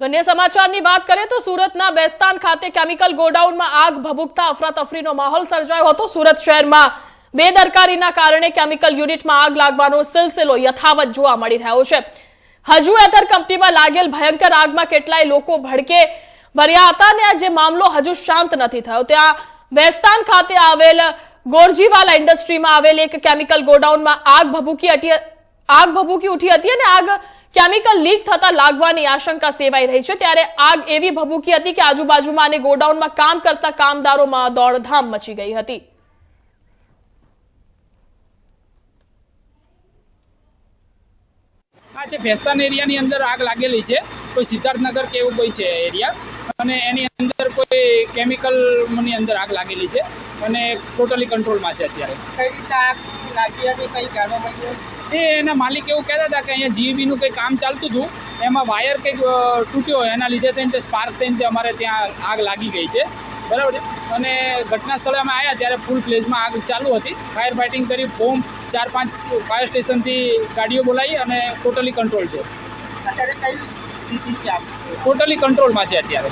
તો અન્ય સમાચારની વાત કરીએ તો સુરતના બેસ્તાન ખાતે કેમિકલ ગોડાઉનમાં આગ ભભૂકતા અફરાતફરીનો માહોલ સર્જાયો હતો. સુરત શહેરમાં બેદરકારીના કારણે કેમિકલ યુનિટમાં આગ લાગવાનો સિલસિલો યથાવત જોવા મળી રહ્યો છે. હજુ એથર કંપનીમાં લાગેલ ભયંકર આગમાં કેટલાય લોકો ભડકે ભર્યા હતા અને આ જે મામલો હજુ શાંત નથી થયો. ત્યાં બેસ્તાન ખાતે આવેલ ગોરજીવાલા ઇન્ડસ્ટ્રીમાં આવેલ એક કેમિકલ ગોડાઉનમાં આગ ભભૂકી આગ ભભૂકી ઉઠી હતી અને આગ કેમિકલ લીક થતા લાગવાની આશંકા સેવાઈ રહી છે. ત્યારે આગ એવી ભભૂકી હતી કે આજુબાજુમાં અને ગોડાઉનમાં કામ કરતા કામદારોમાં દોડધામ મચી ગઈ હતી. આ છે ભેસ્તાન એરિયાની અંદર આગ લાગેલી છે કોઈ સિદ્ધાર્થનગર કે એવું કોઈ છે એરિયા અને એની અંદર કોઈ કેમિકલની અંદર આગ લાગેલી છે અને ટોટલી કંટ્રોલમાં છે અત્યારે. કઈ રીતે આગ લાગી હતી કઈ જાણવા મળ્યું એ એના માલિક એવું કહેતા હતા કે અહીંયા જીઈબીનું કંઈ કામ ચાલતું હતું. એમાં વાયર કંઈક તૂટ્યો હોય એના લીધે થઈને તે સ્પાર્ક થઈને તે અમારે ત્યાં આગ લાગી ગઈ છે. બરાબર અને ઘટના સ્થળે અમે આવ્યા ત્યારે ફૂલ પ્લેઝમાં આગ ચાલુ હતી. ફાયર ફાઇટિંગ કરી ફોમ ચાર પાંચ ફાયર સ્ટેશનથી ગાડીઓ બોલાવી અને ટોટલી કંટ્રોલ છે. અત્યારે કઈ સ્થિતિ છે ટોટલી કંટ્રોલમાં છે અત્યારે.